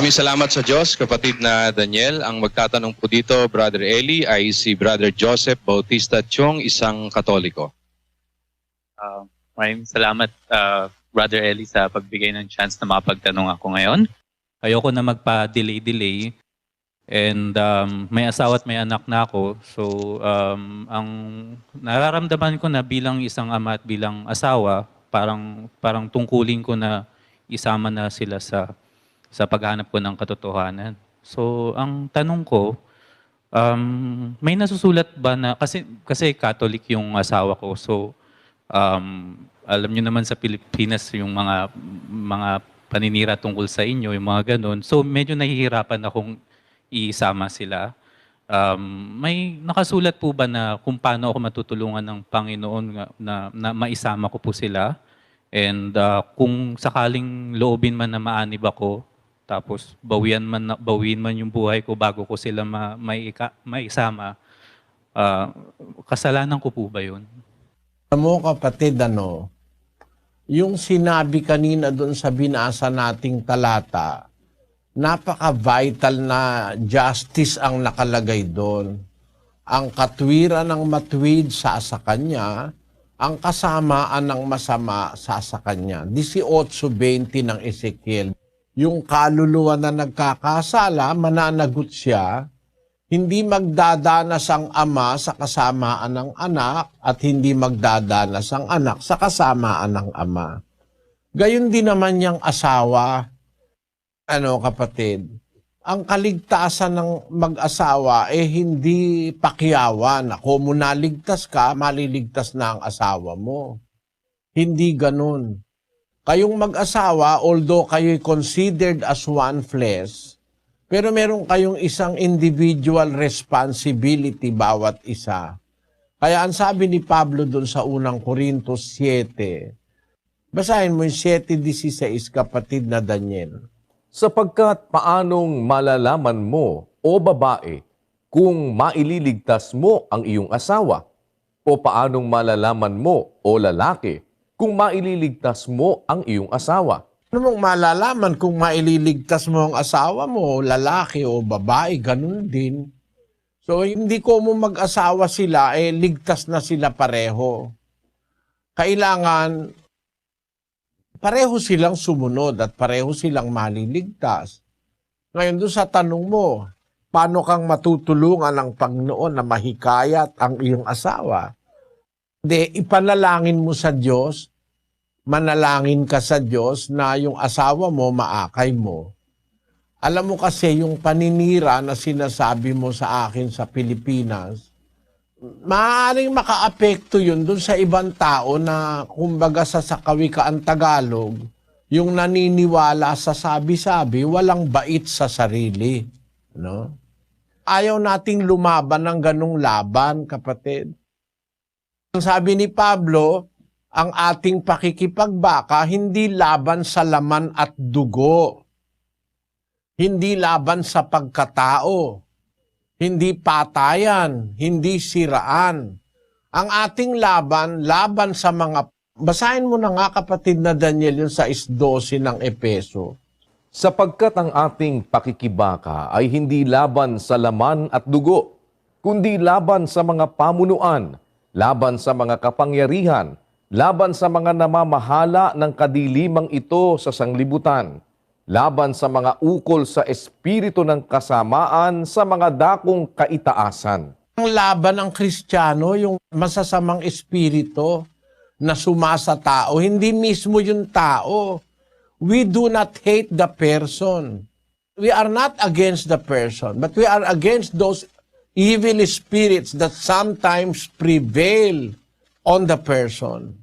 Maraming salamat sa Diyos, kapatid na Daniel. Ang magtatanong po dito, Brother Eli, ay si Brother Joseph Bautista Chong, isang katoliko. Uh, maraming salamat, uh, Brother Eli, sa pagbigay ng chance na makapagtanong ako ngayon. Ayoko na magpa-delay-delay. And um, may asawa at may anak na ako. So, um, ang nararamdaman ko na bilang isang ama at bilang asawa, parang, parang tungkulin ko na isama na sila sa, sa paghanap ko ng katotohanan. So, ang tanong ko, um, may nasusulat ba na, kasi, kasi Catholic yung asawa ko. So, um, alam nyo naman sa Pilipinas yung mga mga paninira tungkol sa inyo, yung mga ganun. So medyo nahihirapan akong isama sila. Um, may nakasulat po ba na kung paano ako matutulungan ng Panginoon nga, na, na maisama ko po sila? And uh, kung sakaling loobin man na maanib ako, tapos bawian man, bawiin man yung buhay ko bago ko sila ma, maika, maisama, uh, kasalanan ko po ba yun? Alam mo kapatid, ano, yung sinabi kanina doon sa binasa nating talata, napaka-vital na justice ang nakalagay doon. Ang katwiran ng matwid sa sa kanya, ang kasamaan ng masama sa sa kanya. 18.20 ng Ezekiel. Yung kaluluwa na nagkakasala, mananagot siya, hindi magdadanas ang ama sa kasamaan ng anak at hindi magdadanas ang anak sa kasamaan ng ama. Gayon din naman yung asawa, ano kapatid, ang kaligtasan ng mag-asawa eh hindi pakyawan. Ako mo naligtas ka, maliligtas na ang asawa mo. Hindi ganun. Kayong mag-asawa, although kayo'y considered as one flesh, pero meron kayong isang individual responsibility bawat isa. Kaya ang sabi ni Pablo doon sa unang Korintos 7, basahin mo yung 7.16 kapatid na Daniel. Sapagkat paanong malalaman mo, o babae, kung maililigtas mo ang iyong asawa? O paanong malalaman mo, o lalaki, kung maililigtas mo ang iyong asawa? Ano mong malalaman kung maililigtas mo ang asawa mo, lalaki o babae, ganun din. So, hindi ko mo mag-asawa sila, eh, ligtas na sila pareho. Kailangan, pareho silang sumunod at pareho silang maliligtas. Ngayon, doon sa tanong mo, paano kang matutulungan ng Panginoon na mahikayat ang iyong asawa? Hindi, ipanalangin mo sa Diyos manalangin ka sa Diyos na yung asawa mo maakay mo. Alam mo kasi yung paninira na sinasabi mo sa akin sa Pilipinas, maaaring makaapekto yun dun sa ibang tao na kumbaga sa sakawikaan Tagalog, yung naniniwala sa sabi-sabi, walang bait sa sarili. No? Ayaw nating lumaban ng ganong laban, kapatid. Ang sabi ni Pablo, ang ating pakikipagbaka hindi laban sa laman at dugo. Hindi laban sa pagkatao. Hindi patayan, hindi siraan. Ang ating laban, laban sa mga... Basahin mo na nga kapatid na Daniel yung sa 12 ng Epeso. Sapagkat ang ating pakikibaka ay hindi laban sa laman at dugo, kundi laban sa mga pamunuan, laban sa mga kapangyarihan, laban sa mga namamahala ng kadilimang ito sa sanglibutan, laban sa mga ukol sa espiritu ng kasamaan sa mga dakong kaitaasan. Ang laban ng Kristiyano, yung masasamang espiritu na sumasa tao, hindi mismo yung tao. We do not hate the person. We are not against the person, but we are against those evil spirits that sometimes prevail on the person.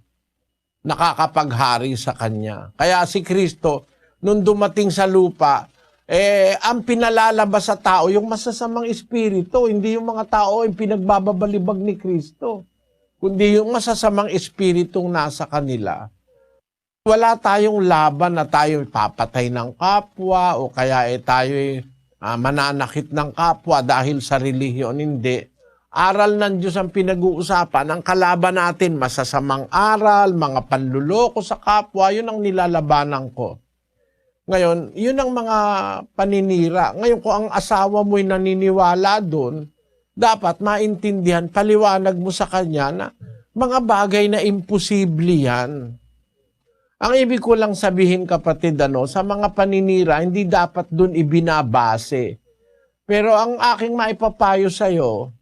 Nakakapaghari sa kanya. Kaya si Kristo, nung dumating sa lupa, eh, ang pinalalabas sa tao, yung masasamang espiritu, hindi yung mga tao yung pinagbababalibag ni Kristo, kundi yung masasamang espiritong nasa kanila. Wala tayong laban na tayo papatay ng kapwa o kaya eh, tayo ah, mananakit ng kapwa dahil sa relihiyon. Hindi. Aral ng Diyos ang pinag-uusapan. Ang kalaban natin, masasamang aral, mga panluloko sa kapwa, yun ang nilalabanan ko. Ngayon, yun ang mga paninira. Ngayon, kung ang asawa mo'y naniniwala doon, dapat maintindihan, paliwanag mo sa kanya na mga bagay na imposible yan. Ang ibig ko lang sabihin kapatid, ano, sa mga paninira, hindi dapat doon ibinabase. Pero ang aking maipapayo sa'yo,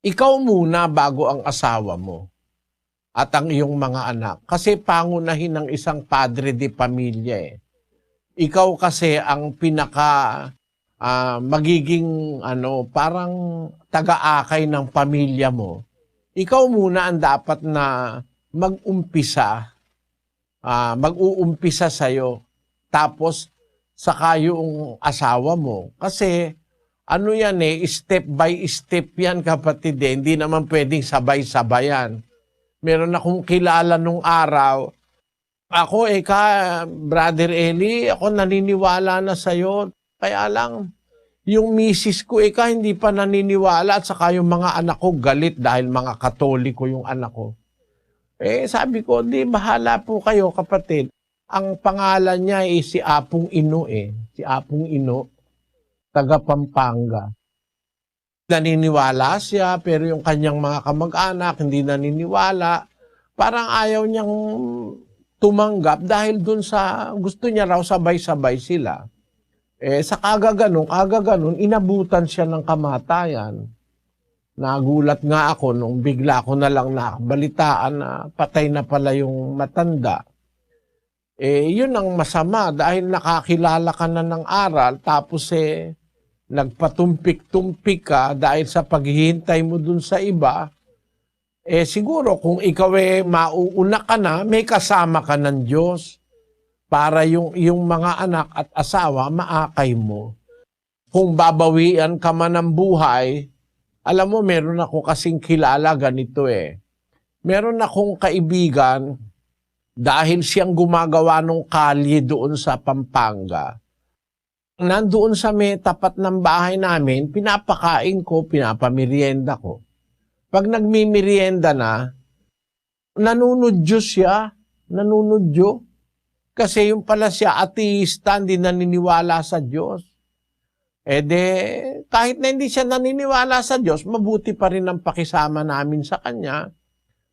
ikaw muna bago ang asawa mo at ang iyong mga anak. Kasi pangunahin ng isang padre de pamilya eh. Ikaw kasi ang pinaka ah, magiging ano, parang taga-akay ng pamilya mo. Ikaw muna ang dapat na mag-umpisa, ah, mag-uumpisa sa'yo. Tapos, saka yung asawa mo. Kasi, ano yan eh, step by step yan kapatid eh. Hindi naman pwedeng sabay-sabayan meron akong kilala nung araw. Ako eh ka, Brother Eli, ako naniniwala na sa'yo. Kaya lang, yung misis ko eh ka, hindi pa naniniwala at saka yung mga anak ko galit dahil mga katoliko yung anak ko. Eh sabi ko, di bahala po kayo kapatid. Ang pangalan niya eh si Apong Ino eh. Si Apong Ino, taga Pampanga naniniwala siya, pero yung kanyang mga kamag-anak hindi naniniwala. Parang ayaw niyang tumanggap dahil dun sa gusto niya raw sabay-sabay sila. Eh, sa kagaganon, kagaganon, inabutan siya ng kamatayan. Nagulat nga ako nung bigla ko na lang nakabalitaan na patay na pala yung matanda. Eh, yun ang masama dahil nakakilala ka na ng aral tapos eh, nagpatumpik-tumpik ka dahil sa paghihintay mo dun sa iba, eh siguro kung ikaw eh mauuna ka na, may kasama ka ng Diyos para yung, yung mga anak at asawa maakay mo. Kung babawian ka man ng buhay, alam mo, meron ako kasing kilala ganito eh. Meron akong kaibigan dahil siyang gumagawa ng kalye doon sa Pampanga nandoon sa may tapat ng bahay namin, pinapakain ko, pinapamerienda ko. Pag nagmimerienda na, nanunudyo siya, nanunudyo. Kasi yung pala siya, ateista, hindi naniniwala sa Diyos. E de, kahit na hindi siya naniniwala sa Diyos, mabuti pa rin ang pakisama namin sa Kanya.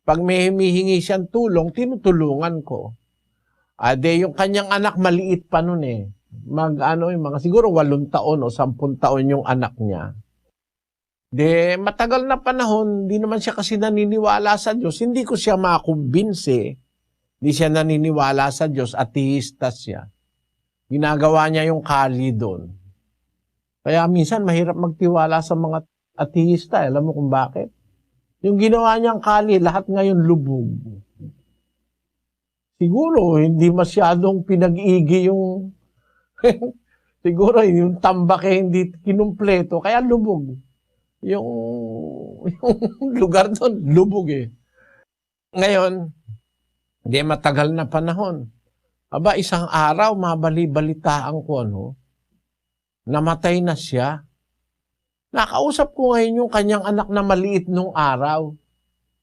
Pag may humihingi siyang tulong, tinutulungan ko. Ade, yung kanyang anak maliit pa nun eh mag ano yung mga siguro walong taon o sampung taon yung anak niya. De matagal na panahon, hindi naman siya kasi naniniwala sa Diyos. Hindi ko siya makumbinse. Hindi siya naniniwala sa Diyos, ateista siya. Ginagawa niya yung kali doon. Kaya minsan mahirap magtiwala sa mga ateista. Alam mo kung bakit? Yung ginawa niyang kali, lahat ngayon lubog. Siguro, hindi masyadong pinag-igi yung Siguro yung tambak eh hindi kinumpleto, kaya lubog. Yung, yung lugar doon, lubog eh. Ngayon, hindi matagal na panahon. Aba, isang araw, mabali-balitaan ko, ano, namatay na siya. Nakausap ko ngayon yung kanyang anak na maliit nung araw.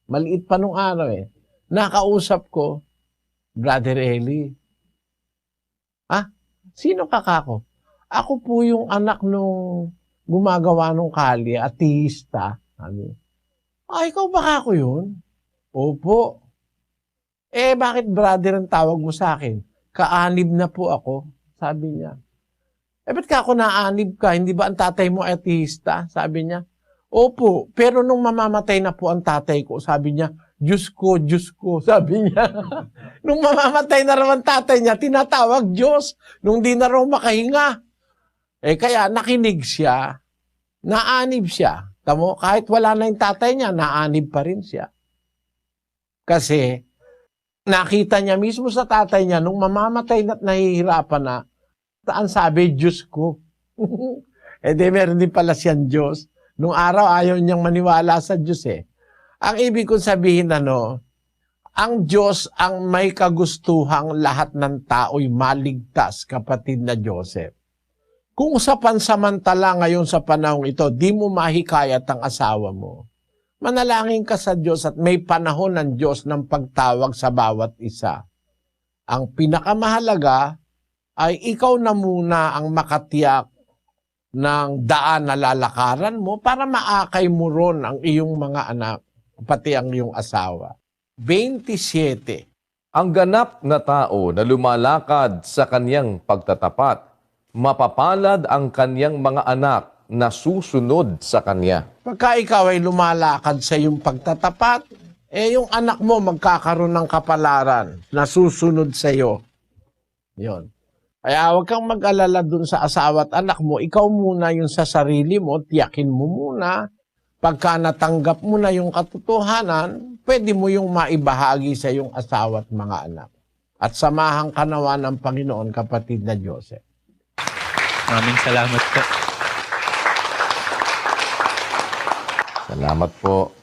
Maliit pa nung araw eh. Nakausap ko, Brother Eli. Ah, Sino ka kako? Ako po yung anak nung gumagawa nung kali, ateista. Sabi. Ah, ikaw ba kako yun? Opo. Eh, bakit brother ang tawag mo sa akin? Kaanib na po ako. Sabi niya. Eh, ba't ka ako naanib ka? Hindi ba ang tatay mo ateista? Sabi niya. Opo, pero nung mamamatay na po ang tatay ko, sabi niya, Diyos ko, Diyos ko, sabi niya. Nung mamamatay na raw ang tatay niya, tinatawag Diyos. Nung di na raw makahinga. Eh kaya nakinig siya, naanib siya. Tamo, kahit wala na yung tatay niya, naanib pa rin siya. Kasi nakita niya mismo sa tatay niya, nung mamamatay na at nahihirapan na, taan sabi, Diyos ko. eh di meron din pala siyang Diyos. Nung araw, ayaw niyang maniwala sa Diyos eh. Ang ibig kong sabihin ano, ang Diyos ang may kagustuhang lahat ng tao'y maligtas, kapatid na Joseph. Kung sa pansamantala ngayon sa panahong ito, di mo mahikayat ang asawa mo, manalangin ka sa Diyos at may panahon ng Diyos ng pagtawag sa bawat isa. Ang pinakamahalaga, ay ikaw na muna ang makatiyak ng daan na lalakaran mo para maakay mo ron ang iyong mga anak, pati ang iyong asawa. 27. Ang ganap na tao na lumalakad sa kanyang pagtatapat, mapapalad ang kanyang mga anak na susunod sa kanya. Pagka ikaw ay lumalakad sa iyong pagtatapat, eh yung anak mo magkakaroon ng kapalaran na susunod sa iyo. Yon. Kaya huwag kang mag-alala dun sa asawa at anak mo. Ikaw muna yung sa sarili mo, tiyakin mo muna. Pagka natanggap mo na yung katotohanan, pwede mo yung maibahagi sa iyong asawa at mga anak. At samahan ka nawa ng Panginoon, kapatid na Joseph. Maraming salamat po. Salamat po.